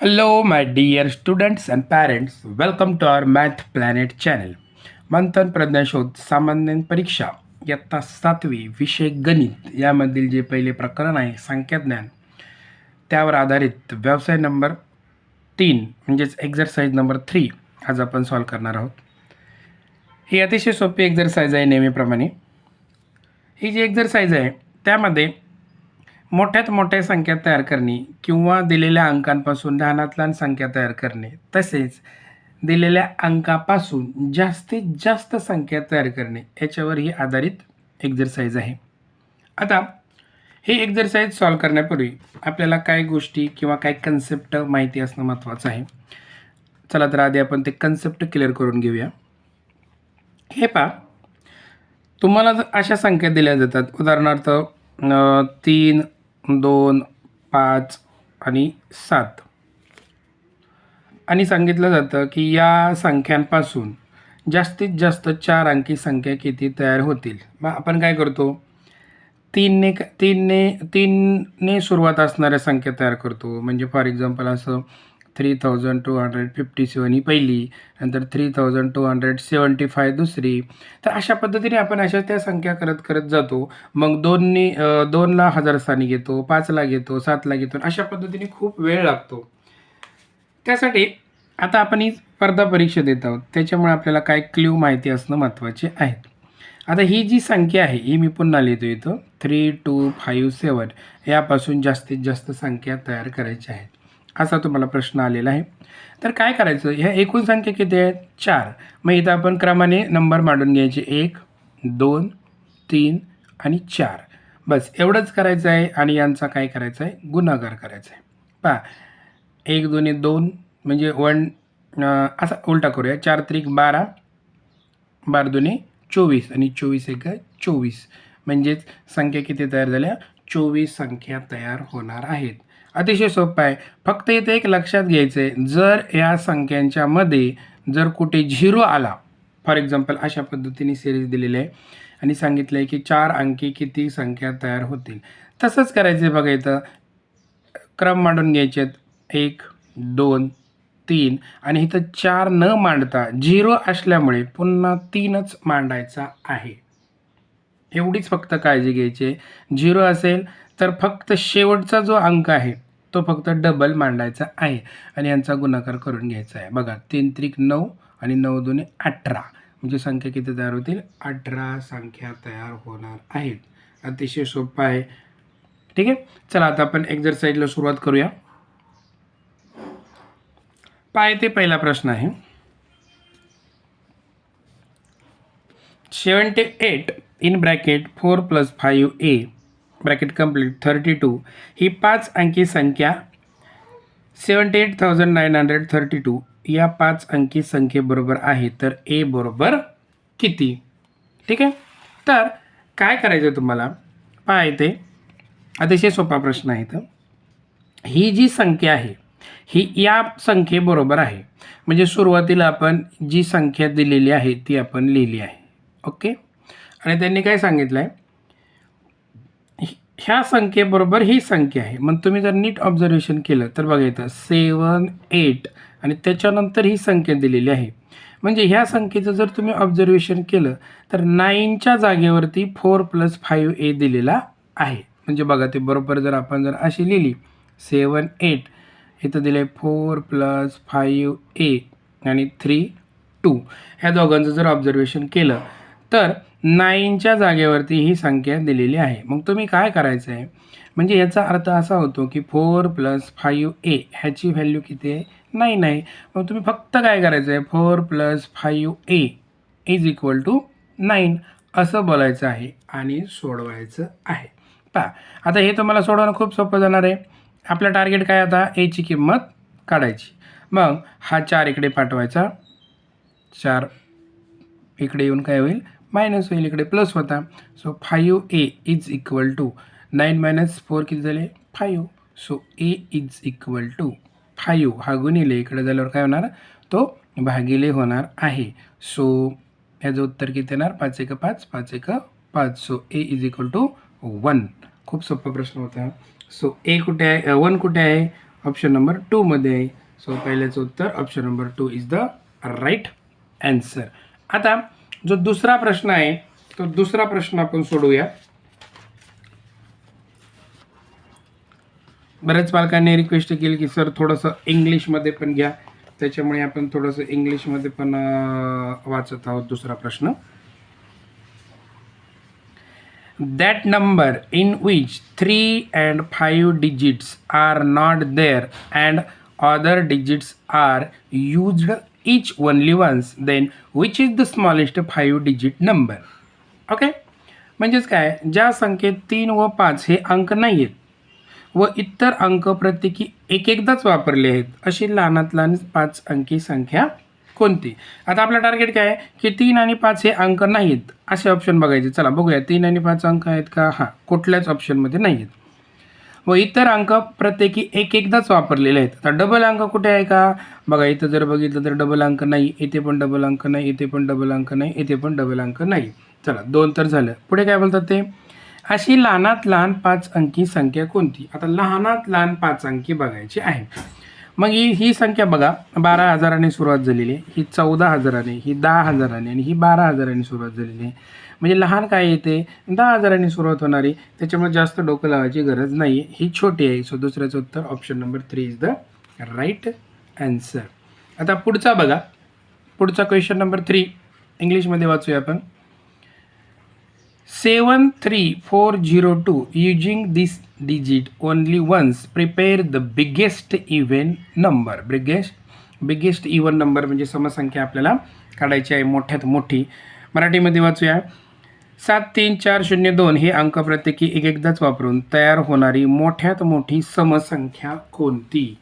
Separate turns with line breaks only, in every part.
Hello, my dear students and parents. Welcome to our Math Planet channel. मंथन प्रज्ञाशोध सामान्य परीक्षा इयत्ता सातवी विषय गणित यामधील जे पहिले प्रकरण आहे संख्याज्ञान त्यावर आधारित व्यवसाय नंबर तीन म्हणजेच एक्झरसाईज नंबर थ्री आज आपण सॉल्व करणार आहोत ही अतिशय सोपी एक्झरसाईज आहे नेहमीप्रमाणे ही जी एक्झरसाईज आहे त्यामध्ये मोठ्यात मोठ्या संख्या तयार करणे किंवा दिलेल्या अंकांपासून लहानात लहान संख्या तयार करणे. तसेच दिलेल्या अंकापासून जास्तीत जास्त संख्या तयार करणे याच्यावर ही आधारित एक्झरसाइज आहे. आता ही एक्झरसाइज सॉल्व करण्यापूर्वी आपल्याला काय गोष्टी किंवा काही कन्सेप्ट माहिती असणं महत्त्वाचं आहे. चला तर आधी आपण ते कन्सेप्ट क्लिअर करून घेऊया. हे पहा. तुम्हाला जर अशा संख्या दिल्या जातात उदाहरणार्थ तीन दोन पाच आणि सात. आणि सांगितलं जातं की या संख्यांपासून जास्तीत जास्त चार अंकी संख्या किती तयार होतील. मग आपण काय करतो? तीनने तीनने तीनने सुरुवात असणाऱ्या संख्या तयार करतो. म्हणजे फॉर एक्झाम्पल असं three thousand two hundred fifty seven ही पहिली नंतर three thousand two hundred seventy five दुसरी. तर अशा पद्धतीने आपण अशा त्या संख्या करत करत जातो. मग दोनने दोनला हजार स्थानी घेतो पाचला घेतो सातला घेतो अशा पद्धतीने खूप वेळ लागतो. त्यासाठी आता आपण ही स्पर्धा परीक्षा देत आहोत. त्याच्यामुळे आपल्याला काय क्ल्यू माहिती असणं महत्त्वाचे आहे. आता ही जी संख्या आहे ही मी पुन्हा लिहितो इथं. थ्री टू फाईव्ह सेवन यापासून जास्तीत जास्त संख्या तयार करायच्या आहेत असा तुम्हाला प्रश्न आलेला आहे. तर काय करायचं? ह्या एकूण संख्या किती आहेत? चार. मग इथं आपण क्रमाने नंबर मांडून घ्यायचे. एक दोन तीन आणि चार. बस एवढंच करायचं आहे आणि यांचा काय करायचं आहे? गुन्हागार करायचा आहे. पहा. एक दोन्ही दोन म्हणजे वन असा उलटा करूया. चार त्रिक बारा. बारा दोन्ही चोवीस. आणि चोवीस एक चोवीस. म्हणजेच संख्या किती तयार झाल्या? चोवीस संख्या तयार होणार आहेत. अतिशय सोपं आहे. फक्त इथे एक लक्षात घ्यायचं आहे जर या संख्यांच्या मध्ये जर कुठे झिरो आला फॉर एक्झाम्पल अशा पद्धतीने सिरीज दिलेली आहे. आणि सांगितलं आहे की चार अंकी किती संख्या तयार होतील. तसंच करायचं आहे बघा इथं. क्रम मांडून घ्यायचे आहेत. एक दोन तीन. आणि इथं चार न मांडता झिरो असल्यामुळे पुन्हा तीनच मांडायचा आहे. एवढीच फक्त काळजी घ्यायची आहे. झिरो असेल तर फक्त शेवटचा जो अंक आहे तो फक्त डबल मांडायचा आहे. आणि यांचा गुणाकार करून घ्यायचा आहे. बघा तीन त्रिक नऊ आणि नऊ दोन्ही अठरा. म्हणजे संख्या किती तयार होतील? अठरा संख्या तयार होणार आहेत. अतिशय सोपं आहे. ठीक आहे? चला आता आपण एक्झरसाईजला सुरुवात करूया. पाय ते पहिला प्रश्न आहे. Seventy eight in bracket four plus five A. Bracket complete thirty two ही पाच अंकी संख्या seventy eight thousand nine hundred thirty two या पाच अंकी संख्येबरोबर आहे तर ए बरोबर किती? ठीक आहे? तर काय करायचं तुम्हाला? पहा इथे. अतिशय सोपा प्रश्न आहे तर ही जी संख्या आहे ही या संख्येबरोबर आहे. म्हणजे सुरुवातीला आपण जी संख्या दिलेली आहे ती आपण लिहिली आहे. ओके? आणि त्यांनी काय सांगितलं आहे ह्या संख्येबरोबर ही संख्या आहे. मग तुम्ही जर नीट ऑब्झर्वेशन केलं तर बघा इथं सेवन एट आणि त्याच्यानंतर ही संख्या दिलेली आहे. म्हणजे ह्या संख्येचं जर तुम्ही ऑब्झर्वेशन केलं तर नाईनच्या जागेवरती फोर प्लस फाईव्ह ए दिलेला आहे. म्हणजे बघा ते बरोबर जर आपण जर अशी लिहिली सेवन एट इथं दिलं आहे फोर प्लस फाईव्ह ए आणि थ्री टू ह्या दोघांचं जर ऑब्झर्वेशन केलं तर नाईनच्या जागेवरती ही संख्या दिलेली आहे. मग तुम्ही काय करायचं आहे म्हणजे याचा अर्थ असा होतो की फोर प्लस फाईव्ह ए ह्याची व्हॅल्यू किती आहे? नाईन आहे. मग तुम्ही फक्त काय करायचं आहे four plus five A is equal to nine असं बोलायचं आहे आणि सोडवायचं आहे. पहा आता हे तुम्हाला सोडवणं खूप सोपं जाणार आहे. आपलं टार्गेट काय आता? एची किंमत काढायची. मग हा चार इकडे पाठवायचा. चार इकडे येऊन काय होईल? मायनस होईल इकडे प्लस होता. So five A is equal to nine minus four किती झाले? Five so A is equal to five हा गुणिले इकडे झाल्यावर काय होणार? तो भागिले होणार आहे. सो याचं उत्तर किती येणार? पाच एक पाच पाच एक पाच. So A is equal to one खूप सोपा प्रश्न होता. सो ए कुठे आहे? वन कुठे आहे? ऑप्शन नंबर टूमध्ये आहे. सो पहिल्याचं उत्तर option number two is the right answer आता जो दुसरा प्रश्न आहे तो दुसरा प्रश्न आपण सोडूया. बऱ्याच पालकांनी रिक्वेस्ट केली की सर थोडंसं इंग्लिशमध्ये पण घ्या. त्याच्यामुळे आपण थोडंसं इंग्लिशमध्ये पण वाचत आहोत दुसरा प्रश्न. That number in which 3 and 5 digits are not there and other digits are used each only once then which is the smallest five digit number? Okay म्हणजेच काय? ज्या संख्येत तीन व पाच हे अंक नाही आहेत व इतर अंक प्रत्येकी एक एकदाच वापरले आहेत अशी लहानात लहान पाच अंकी संख्या कोणती? आता आपलं टार्गेट काय आहे? की तीन आणि पाच हे अंक नाहीत असे ऑप्शन बघायचे. चला बघूया. तीन आणि पाच अंक आहेत का? हां कुठल्याच ऑप्शनमध्ये नाही आहेत व इतर अंक प्रत्येकी एक एकदाच वापरलेले आहेत. आता डबल अंक कुठे आहे का? बघा इथं जर बघितलं तर डबल अंक नाही इथे पण डबल अंक नाही इथे पण डबल अंक नाही इथे पण डबल अंक नाही. चला दोन तर झालं. पुढे काय बोलतात ते? अशी लहानात लहान पाच अंकी संख्या कोणती? आता लहानात लहान पाच अंकी बघायची आहे. मग ही ही संख्या बघा बारा हजाराने सुरुवात झालेली आहे ही चौदा हजाराने ही दहा हजाराने आणि ही बारा हजाराने सुरुवात झालेली आहे. म्हणजे लहान काय येते दहा हजारांनी सुरुवात होणारी. त्याच्यामुळे जास्त डोकं लावायची गरज नाही ही छोटी आहे. सो दुसऱ्याचं उत्तर option number three is the right answer आता पुढचा बघा. पुढचा क्वेश्चन नंबर थ्री इंग्लिशमध्ये वाचूया आपण. Seven three four zero two using this digit only once prepare the biggest even number biggest biggest even number म्हणजे समसंख्या आपल्याला काढायची आहे. मोठ्यात मोठी. मराठीमध्ये वाचूया. सात तीन चार शून्य दोन हे अंक प्रत्येकी एक एकदाच वापरून तयार होणारी मोठ्यात मोठी समसंख्या कोणती?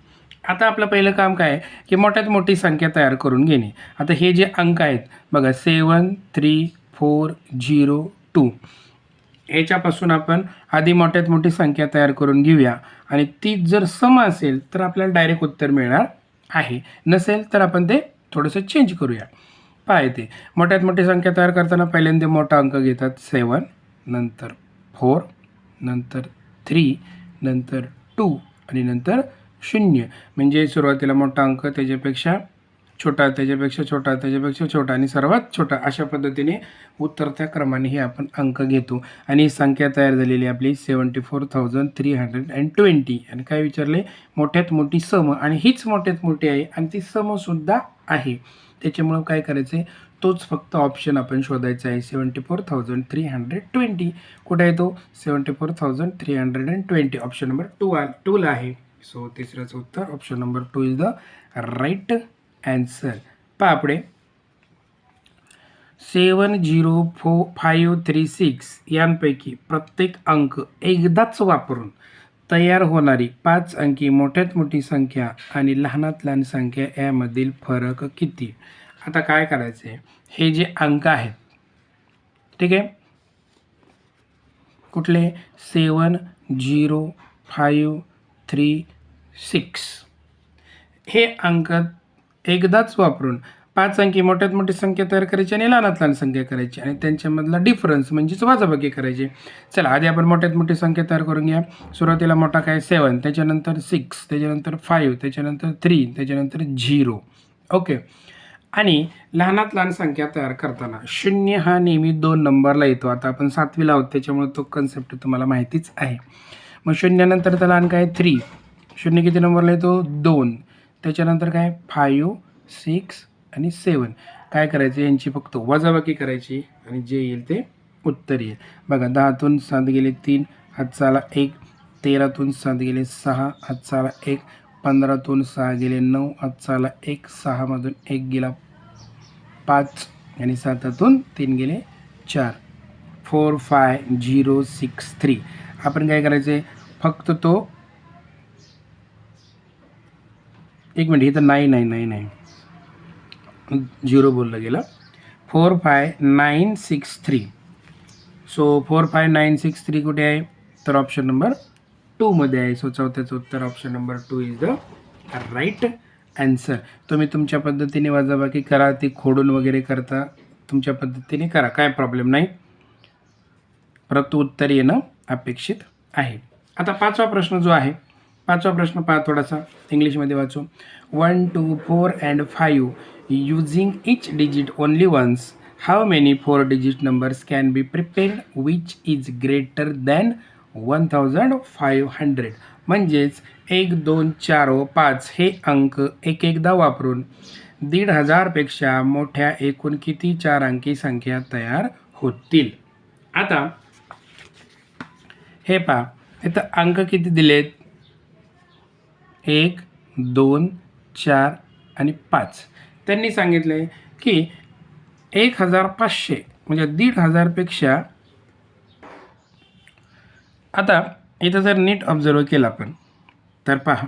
आता आपलं पहिलं काम काय आहे? की मोठ्यात मोठी संख्या तयार करून घेणे. आता हे जे अंक आहेत बघा seven three four zero two. याच्यापासून आपण आधी मोठ्यात मोठी संख्या तयार करून घेऊया. आणि ती जर सम असेल तर आपल्याला डायरेक्ट उत्तर मिळणार आहे. नसेल तर आपण ते थोडंसं चेंज करूया. पाहते. मोठ्यात मोठी संख्या तयार करताना पहिल्यांदा मोठा अंक घेतात सेवन नंतर फोर नंतर थ्री नंतर टू आणि नंतर शून्य. म्हणजे सुरुवातीला मोठा अंक त्याच्यापेक्षा छोटा त्याच्यापेक्षा छोटा त्याच्यापेक्षा छोटा आणि सर्वात छोटा अशा पद्धतीने उतरत्या क्रमाने हे आपण अंक घेतो. आणि ही संख्या तयार झालेली आपली seventy four thousand three hundred and twenty आणि काय विचारले? मोठ्यात मोठी सम आणि हीच मोठ्यात मोठी आहे आणि ती समसुद्धा आहे. त्याच्यामुळं काय करायचं आहे तोच फक्त ऑप्शन आपण शोधायचा आहे. Seventy four thousand three hundred twenty कुठे आहे तो? Seventy four thousand three hundred and twenty option number two आ टूला आहे. सो तिसऱ्याचं उत्तर. Option number two is the right answer पहा पुढे. Seven zero four five three six यांपैकी प्रत्येक अंक एकदाच वापरून तयार होणारी पाच अंकी मोठ्यात मोठी संख्या आणि लहानात लहान संख्या यामधील फरक किती? आता काय करायचं आहे हे जे अंक आहेत ठीक आहे? कुठले? Seven zero five three six. हे अंक एकदाच वापरून पाच अंकी मोठ्यात मोठी संख्या तयार करायची आणि लहानात लहान संख्या करायची. आणि त्यांच्यामधला डिफरन्स म्हणजेच वाजाबाकी करायची. चला आधी आपण मोठ्यात मोठी संख्या तयार करून घ्या. सुरुवातीला मोठा काय? सेवन त्याच्यानंतर सिक्स त्याच्यानंतर फाईव्ह त्याच्यानंतर थ्री त्याच्यानंतर झिरो ओके आणि लहानात लहान संख्या तयार करताना शून्य हा नेहमी दोन नंबरला येतो. आता आपण सातवीला आहोत त्याच्यामुळे तो कन्सेप्ट तुम्हाला माहितीच आहे. मग शून्यानंतर तर लहान काय? थ्री शून्य किती नंबरला येतो? दोन. त्याच्यानंतर काय? फायू सिक्स आणि सेवन. काय करायचं? यांची फक्त वजाबाकी करायची आणि जे येईल ते उत्तर येईल. बघा दहातून सात गेले तीन हातचाला एक. तेरातून सात गेले सहा हातचाला एक. पंधरातून सहा गेले नऊ हातचाला एक. सहामधून एक गेला पाच आणि सातातून तीन गेले चार. Four five zero six three. आपण काय करायचं? आहे फक्त तो एक मिनिट इथं नाही नाही नाही नाही झिरो बोललं गेलं. Four five nine six three. So four five nine six three कुठे आहे? तर ऑप्शन नंबर टूमध्ये आहे. सो चौथ्याचं उत्तर option number two is the right answer तुम्ही तुमच्या पद्धतीने वजाबाकी करा ती खोडून वगैरे करता. तुमच्या पद्धतीने करा काय प्रॉब्लेम नाही. परंतु उत्तर येणं अपेक्षित आहे. आता पाचवा प्रश्न जो आहे पाचवा प्रश्न पहा थोडासा. इंग्लिशमध्ये वाचू. One two four and five using each digit only once how many four digit numbers can be prepared which is greater than one thousand five hundred म्हणजेच एक दोन चार व पाच हे अंक एक एकदा वापरून दीड हजारपेक्षा मोठ्या एकूण किती चार अंकी संख्या तयार होतील? आता हे पहा इथं अंक किती दिलेत? एक दोन चार आणि पाच. त्यांनी सांगितले की एक हजार पाचशे म्हणजे दीड हजारपेक्षा आता इथं जर नीट ऑब्झर्व केलं आपण तर पहा.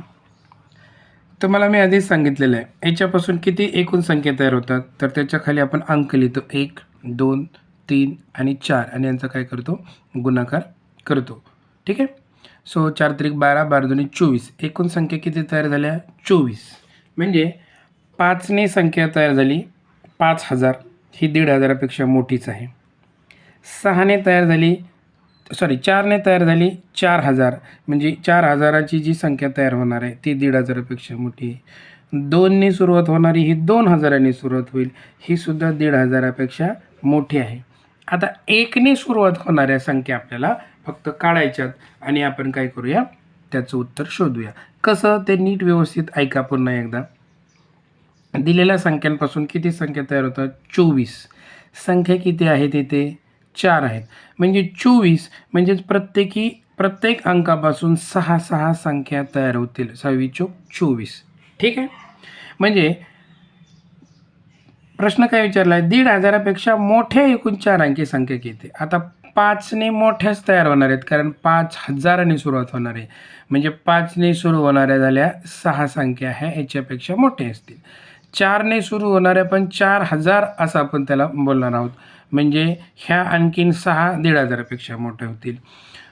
तुम्हाला मी आधीच सांगितलेलं आहे याच्यापासून किती एकूण संख्या तयार होतात? तर त्याच्याखाली आपण अंक लिहितो. एक दोन तीन आणि चार आणि यांचा काय करतो? गुणाकार करतो. ठीक आहे? सो चार तारीख बारा बारा दोन्ही चोवीस. एकूण संख्या किती तयार झाल्या? चोवीस. म्हणजे पाचने संख्या तयार झाली. पाच हजार. ही दीड हजारापेक्षा मोठीच आहे. सहाने तयार झाली. सॉरी चारने तयार झाली. चार हजार. म्हणजे चार हजाराची जी संख्या तयार होणार आहे ती दीड हजारापेक्षा मोठी आहे. दोनने सुरुवात होणारी ही दोन हजारांनी सुरुवात होईल ही सुद्धा दीड हजारापेक्षा मोठी आहे. आता एकने सुरुवात होणाऱ्या संख्या आपल्याला फक्त काढायच्यात आणि आपण काय करूया? त्याचं उत्तर शोधूया. कसं? ते नीट व्यवस्थित ऐका पुन्हा एकदा. दिलेल्या संख्यांपासून किती संख्या तयार होतात? चोवीस. संख्या किती आहेत इथे? चार आहेत. म्हणजे चोवीस म्हणजेच प्रत्येकी प्रत्येक अंकापासून सहा सहा संख्या तयार होतील. सहावी चोक चोवीस. ठीक आहे? म्हणजे प्रश्न काय विचारला आहे दीड हजारापेक्षा मोठ्या एकूण चार अंकी संख्या किती? आता पाचने मोठ्याच तयार होणार आहेत कारण पाच हजाराने सुरुवात होणार आहे. म्हणजे पाचने सुरू होणाऱ्या झाल्या सहा संख्या ह्या याच्यापेक्षा मोठ्या असतील. चारने सुरू होणाऱ्या पण चार हजार असं आपण त्याला बोलणार आहोत. म्हणजे ह्या आणखीन सहा दीड हजारापेक्षा मोठ्या होतील.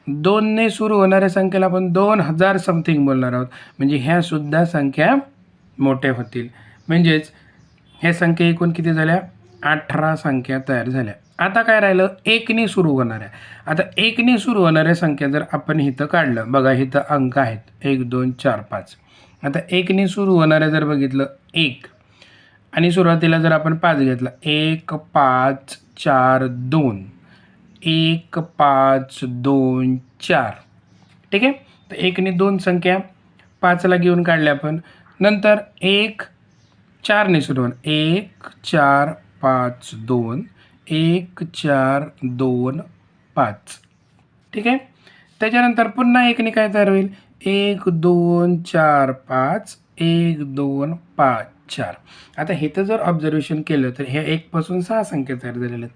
दोनने सुरू होणाऱ्या संख्येला आपण दोन हजार समथिंग बोलणार आहोत. म्हणजे ह्यासुद्धा संख्या मोठ्या होतील. म्हणजेच ह्या संख्या एकूण किती झाल्या? अठरा संख्या तयार झाल्या. आता काय राहिलं? एकने सुरू होणाऱ्या. आता एकने सुरू होणाऱ्या संख्या जर आपण इथं काढलं बघा इथं अंक आहेत. एक दोन चार पाच. आता एकने सुरू होणाऱ्या जर बघितलं एक. आणि सुरुवातीला जर आपण पाच घेतला एक पाच चार दोन. एक पाच दोन चार. ठीक आहे? तर एकने दोन संख्या पाचला घेऊन काढल्या आपण. नंतर एक चारने सुरू होणार. एक चार पाच दोन. एक चार दोन पाच. ठीक आहे? त्याच्यानंतर पुन्हा एकने काय तयार होईल एक दोन चार पाच. एक दोन पाच. चार. आता हे तर जर ऑब्झर्वेशन केलं तर ह्या एकपासून सहा संख्या तयार झालेल्या आहेत.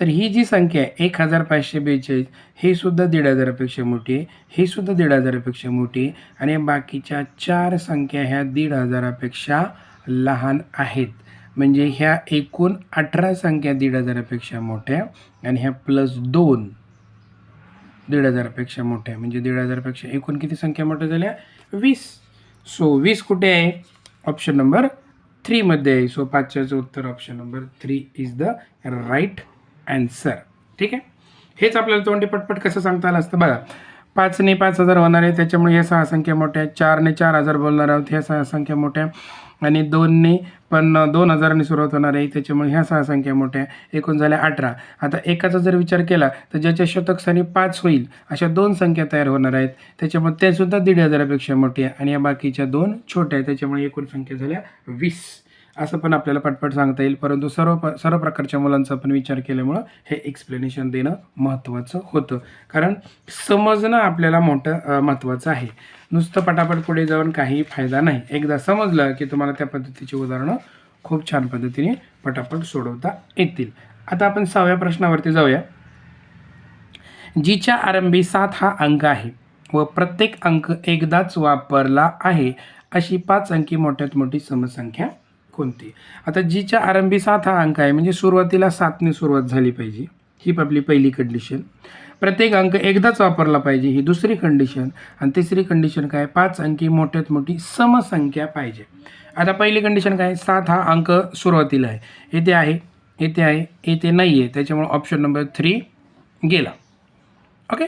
तर ही जी संख्या आहे एक हजार पाचशे बेचाळीस ही सुद्धा दीड हजारापेक्षा मोठी आहे. ही सुद्धा दीड हजारापेक्षा मोठी आहे. आणि बाकीच्या चार संख्या ह्या दीड हजारापेक्षा लहान आहेत. म्हणजे ह्या एकूण अठरा संख्या दीड हजारापेक्षा मोठ्या आणि ह्या प्लस दोन दीड हजारापेक्षा मोठ्या म्हणजे दीड हजारापेक्षा एकूण किती संख्या मोठ्या झाल्या? वीस. सो वीस कुठे आहे? ऑप्शन नंबर थ्रीमध्ये आहे. सो पाचव्याचं उत्तर option number three is the right answer ठीक आहे? हेच आपल्याला तोंडी पटपट कसं सांगता आलं असतं बघा. पाचने पाच हजार होणार आहे. त्याच्यामुळे हे सहा संख्या मोठ्या आहेत. चारने चार हजार बोलणार आहोत. ह्या सहा संख्या मोठ्या आणि दोनने पण दोन हजारांनी सुरुवात होणार आहे. त्याच्यामुळे ह्या सहा संख्या मोठ्या एकूण झाल्या अठरा. आता एकाचा जर विचार केला तर ज्याच्या शतकस्थानी पाच होईल अशा दोन संख्या तयार होणार आहेत. त्याच्यामुळे त्यासुद्धा दीड हजारापेक्षा मोठी आहे. आणि या बाकीच्या दोन छोट्या आहेत. त्याच्यामुळे एकूण संख्या झाल्या वीस. असं पण आपल्याला पटपट सांगता येईल. परंतु सर्व प सर्व प्रकारच्या मुलांचा पण विचार केल्यामुळं हे एक्सप्लेनेशन देणं महत्त्वाचं होतं. कारण समजणं आपल्याला मोठं महत्त्वाचं आहे. नुसतं पटापट पुढे जाऊन काही फायदा नाही. एकदा समजलं की तुम्हाला त्या पद्धतीची उदाहरणं खूप छान पद्धतीने पटापट सोडवता येतील. आता आपण सहाव्या प्रश्नावरती जाऊया. जिच्या आरंभी सात हा अंक आहे व प्रत्येक अंक एकदाच वापरला आहे अशी पाच अंकी मोठ्यात मोठी समसंख्या कोणती? आता जीच्या आरंभी सात हा अंक आहे म्हणजे सुरुवातीला सातने सुरुवात झाली पाहिजे. ही आपली पहिली कंडिशन प्रत्येक अंक एकदाच वापरला पाहिजे ही दुसरी कंडिशन आणि तिसरी कंडिशन काय? पाच अंकी मोठ्यात मोठी समसंख्या पाहिजे. आता पहिली कंडिशन काय? सात हा अंक सुरुवातीला आहे. येथे आहे येथे आहे येथे नाही आहे त्याच्यामुळे ऑप्शन नंबर थ्री गेला. ओके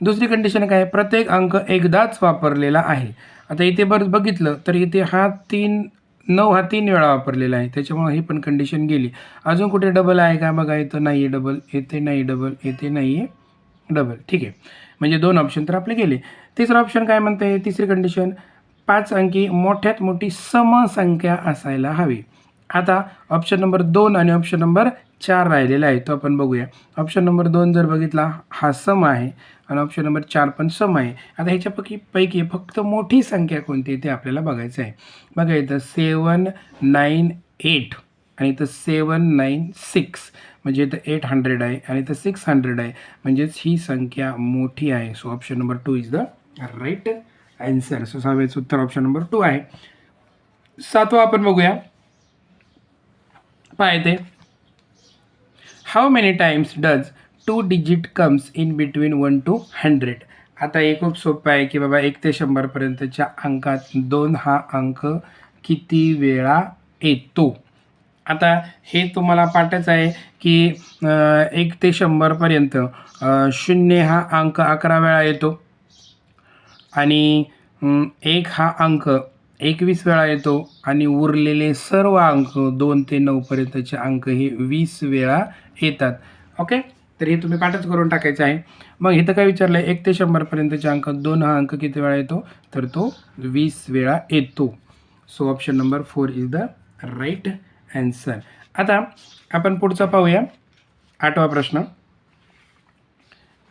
दुसरी कंडिशन काय? आहे प्रत्येक अंक एकदाच वापरलेला आहे. आता इथे बरं बघितलं तर इथे हा तीन नऊ हा तीन वेळा वापरलेला आहे. त्याच्यामुळे ही पण कंडिशन गेली. अजून कुठे डबल आहे का? बघा इथं नाही आहे डबल येथे नाही डबल येथे नाही आहे डबल ठीक आहे. म्हणजे दोन ऑप्शन तर आपले गेले. तिसरं ऑप्शन काय म्हणते तिसरी कंडिशन पाच अंकी मोठ्यात मोठी समसंख्या असायला हवी. आता ऑप्शन नंबर दोन आणि ऑप्शन नंबर चार राहिलेला आहे. तो आपण बघूया. ऑप्शन नंबर दोन जर बघितला हा सम आहे. आणि ऑप्शन नंबर चार पण सम आहे. आता ह्याच्यापैकी पैकी फक्त मोठी संख्या कोणती आहे ते आपल्याला बघायचं आहे. बघा इथं सेवन नाईन एट आणि इथं सेवन नाईन सिक्स म्हणजे इथं एट हंड्रेड आहे आणि इथं सिक्स हंड्रेड आहे. म्हणजेच ही संख्या मोठी आहे. So option number two is the right answer so सहाव्याचं उत्तर ऑप्शन नंबर टू आहे. सातवा आपण बघूया. पाय ते. How many times does two digit comes in between one two hundred आता हे खूप सोपं आहे की बाबा एक ते शंभरपर्यंतच्या अंकात दोन हा अंक किती वेळा येतो? आता हे तुम्हाला पाठच आहे की एक ते शंभरपर्यंत शून्य हा अंक अकरा वेळा येतो. आणि एक हा अंक एकवीस वेळा येतो. आणि उरलेले सर्व अंक दोन ते नऊपर्यंतचे अंक हे वीस वेळा येतात. ओके? तर हे तुम्ही पाठच करून टाकायचं आहे. मग इथं काय विचारलं आहे एक ते शंभरपर्यंतचे अंक दोन हा अंक किती वेळा येतो? तर तो वीस वेळा येतो. So option number four is the right answer आता आपण पुढचा पाहूया. आठवा प्रश्न.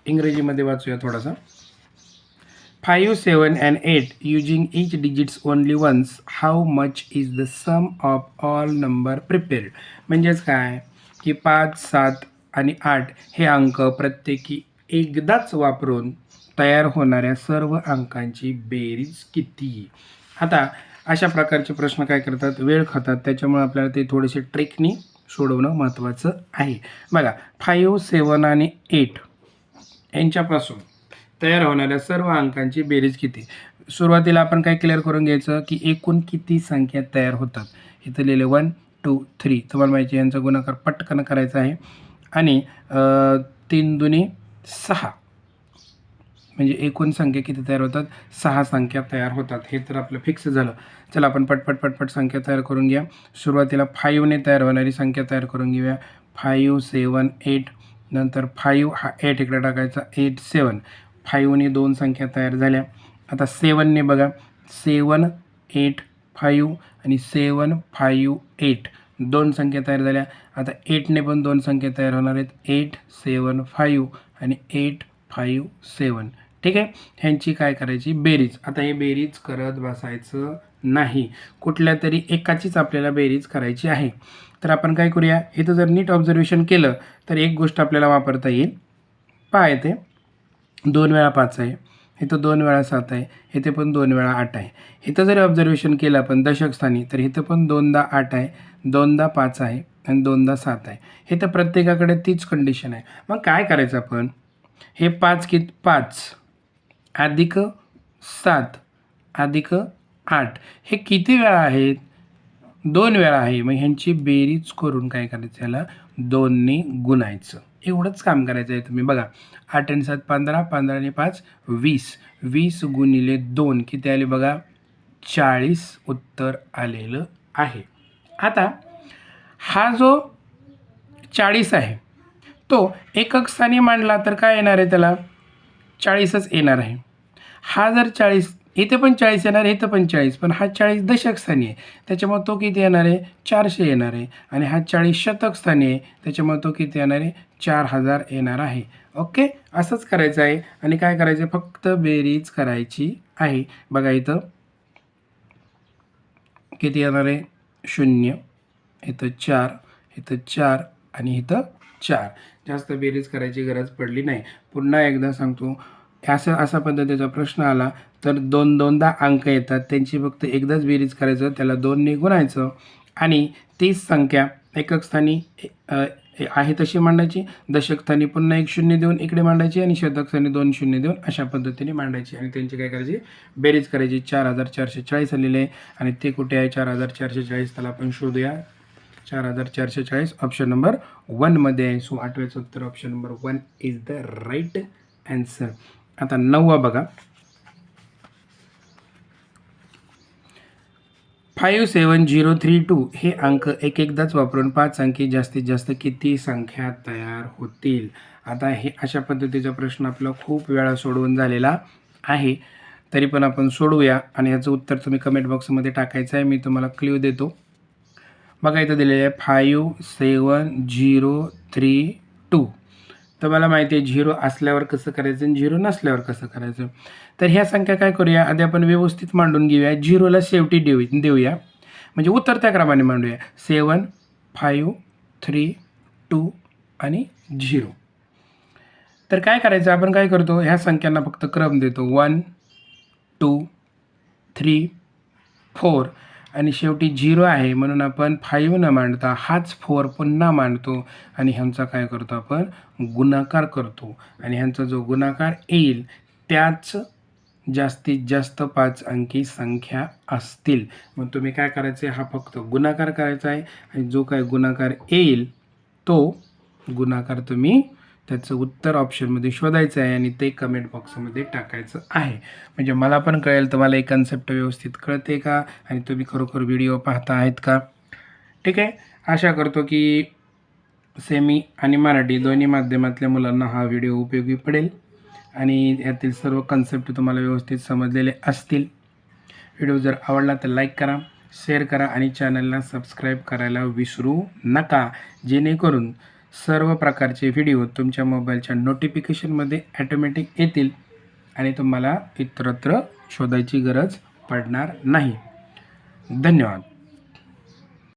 इंग्रजीमध्ये वाचूया थोडासा. Five seven and eight using each digits only once how much is the sum of all number prepared म्हणजेच काय? की पाच सात आणि आठ हे अंक प्रत्येकी एकदाच वापरून तयार होणाऱ्या सर्व अंकांची बेरीज किती? आता अशा प्रकारचे प्रश्न काय करतात? वेळ खातात. त्याच्यामुळे आपल्याला ते थोडेसे ट्रिकनी सोडवणं महत्त्वाचं आहे. बघा फाईव्ह सेवन आणि एट यांच्यापासून तयार होणाऱ्या सर्व अंकांची बेरीज किती? सुरुवातीला आपण काय क्लिअर करून घ्यायचं? की एकूण किती संख्या तयार होतात? इथं लिहिले वन टू थ्री तुम्हाला माहिती यांचा गुणाकार पटकन करायचा आहे. आणि तीन दुनी सहा. म्हणजे एकूण संख्या किती तयार होतात? सहा संख्या तयार होतात. हे तर आपलं फिक्स झालं. चला आपण पटपट पटपट संख्या तयार करून घ्या. सुरुवातीला फाईव्हने तयार होणारी संख्या तयार करून घेऊया. फाईव्ह सेवन एट नंतर फाईव्ह हा एट इकडे टाकायचा. एट सेवन फाईव्हने दोन संख्या तयार झाल्या. आता सेवनने बघा. सेवन एट फाईव्ह आणि सेवन फाईव्ह एट दोन संख्या तयार झाल्या. आता एटने पण दोन संख्या तयार होणार आहेत. एट सेवन फाईव्ह आणि एट फाईव्ह सेवन ठीक आहे? ह्यांची काय करायची? बेरीज. आता हे बेरीज करत बसायचं नाही. कुठल्या तरी एकाचीच आपल्याला बेरीज करायची आहे. तर आपण काय करूया? इथं जर नीट ऑब्झर्वेशन केलं तर एक गोष्ट आपल्याला वापरता येईल. पहा येते दोन वेळा पाच आहे. इथं दोन वेळा सात आहे. इथे पण दोन वेळा आठ आहे. इथं जरी ऑब्झर्वेशन केलं आपण दशकस्थानी तर इथं पण दोनदा आठ आहे दोनदा पाच आहे आणि दोनदा सात आहे. हे तर प्रत्येकाकडे तीच कंडिशन आहे. मग काय करायचं आपण? हे पाच कित पाच अधिक सात अधिक आठ हे किती वेळा आहेत? दोन वेळा आहे. मग ह्यांची बेरीज करून काय करायचं याला? दोनने गुणायचं. एवढंच काम करायचं आहे तुम्ही. बघा आठ आणि सात पंधरा पंधरा आणि पाच वीस. वीस गुणिले दोन किती आले बघा? चाळीस उत्तर आलेलं आहे. आता हा जो चाळीस आहे तो एकक स्थानी मांडला तर काय येणार आहे त्याला? चाळीसच येणार आहे. हा जर चाळीस इथे पण चाळीस येणार आहे इथं पण चाळीस पण हा चाळीस दशकस्थानी आहे. त्याच्यामुळे तो किती येणार आहे? चारशे येणार आहे. आणि हा चाळीस शतक स्थानी आहे. त्याच्यामुळे तो किती येणार आहे? चार हजार येणार आहे. ओके? असंच करायचं आहे. आणि काय करायचं आहे? फक्त बेरीज करायची आहे. बघा इथं. किती येणार आहे? शून्य. इथं चार इथं चार आणि इथं चार. जास्त बेरीज करायची गरज पडली नाही. पुन्हा एकदा सांगतो. असं असा पद्धतीचा प्रश्न आला तर दोन दोनदा अंक येतात. त्यांची फक्त एकदाच बेरीज करायचं त्याला दोनने गुणायचं. आणि तीच संख्या एकक स्थानी आहे तशी मांडायची दशकस्थानी पुन्हा एक शून्य देऊन इकडे मांडायची आणि शतकस्थानी दोन शून्य देऊन अशा पद्धतीने मांडायची. आणि त्यांची काय करायची? बेरीज करायची. चार हजार चारशे चाळीस आलेले आहे. आणि ते कुठे आहे? चार हजार चारशे चाळीस. त्याला आपण शोधूया. चार हजार चारशे चाळीस ऑप्शन नंबर वनमध्ये आहे. सो आठव्याचं उत्तर option number one is the right answer आता नववा बघा. Five seven zero three two हे अंक एक एकदाच वापरून पाच अंकी जास्तीत जास्त किती संख्या तयार होतील? आता हे अशा पद्धतीचा प्रश्न आपला खूप वेळा सोडवून झालेला आहे. तरी पण आपण सोडवूया आणि याचं उत्तर तुम्ही कमेंट बॉक्समध्ये टाकायचं आहे मी तुम्हाला क्ल्यू देतो. बघा इथं दिलेलं आहे. Five seven zero three two तर मला माहिती आहे झिरो असल्यावर कसं करायचं आणि झिरो नसल्यावर कसं करायचं? तर ह्या संख्या काय करूया? आधी आपण व्यवस्थित मांडून घेऊया. झिरोला शेवटी देऊ देऊया. म्हणजे उतरत्या क्रमाने मांडूया. सेवन फाईव्ह थ्री टू आणि झिरो. तर काय करायचं? आपण काय करतो? ह्या संख्यांना फक्त क्रम देतो. One two three four. आणि शेवटी झिरो आहे म्हणून आपण फाईव्ह न मांडता हाच फोर पुन्हा मांडतो आणि ह्यांचा काय करतो आपण? गुणाकार करतो. आणि ह्यांचा जो गुणाकार येईल त्याच जास्तीत जास्त पाच अंकी संख्या असतील. मग तुम्ही काय करायचं? आहे हा फक्त गुणाकार करायचा आहे. आणि जो काय गुणाकार येईल तो गुणाकार तुम्ही त्याचं उत्तर ऑप्शनमध्ये शोधायचं आहे आणि ते कमेंट बॉक्समध्ये टाकायचं आहे. म्हणजे मला पण कळेल तुम्हाला एक कन्सेप्ट व्यवस्थित कळते का? आणि तुम्ही खरोखर व्हिडिओ पाहता आहेत का? ठीक आहे? आशा करतो की सेमी आणि मराठी दोन्ही माध्यमातल्या मुलांना हा व्हिडिओ उपयोगी पडेल. आणि यातील सर्व कन्सेप्ट तुम्हाला व्यवस्थित समजलेले असतील. व्हिडिओ जर आवडला तर लाईक करा शेअर करा आणि चॅनलला सबस्क्राईब करायला विसरू नका. जेणेकरून सर्व प्रकारचे व्हिडिओ तुमच्या मोबाईलच्या नोटिफिकेशनमध्ये ॲटोमॅटिक येतील आणि तुम्हाला इतरत्र शोधायची गरज पडणार नाही. धन्यवाद.